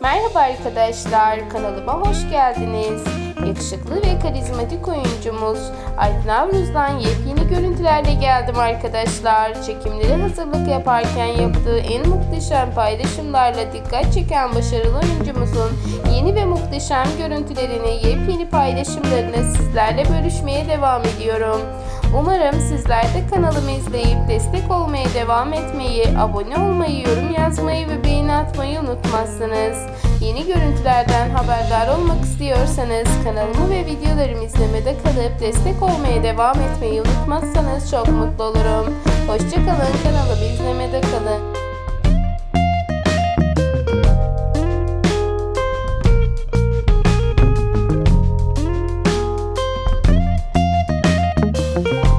Merhaba arkadaşlar, kanalıma hoş geldiniz. Yakışıklı ve karizmatik oyuncumuz Alp Navruz'dan yepyeni görüntülerle geldim arkadaşlar. Çekimlere hazırlık yaparken yaptığı en muhteşem paylaşımlarla dikkat çeken başarılı oyuncumuzun yeni ve muhteşem görüntülerini, yepyeni paylaşımlarını sizlerle bölüşmeye devam ediyorum. Umarım sizler de kanalımı izleyip destek olmaya devam etmeyi, abone olmayı, yorum yazmayı ve beğeni atmayı unutmazsınız. Yeni görüntülerden haberdar olmak istiyorsanız kanalımı ve videolarımı izlemede kalıp destek olmaya devam etmeyi unutmazsanız çok mutlu olurum. Hoşçakalın kanalımı izlemede kalın. you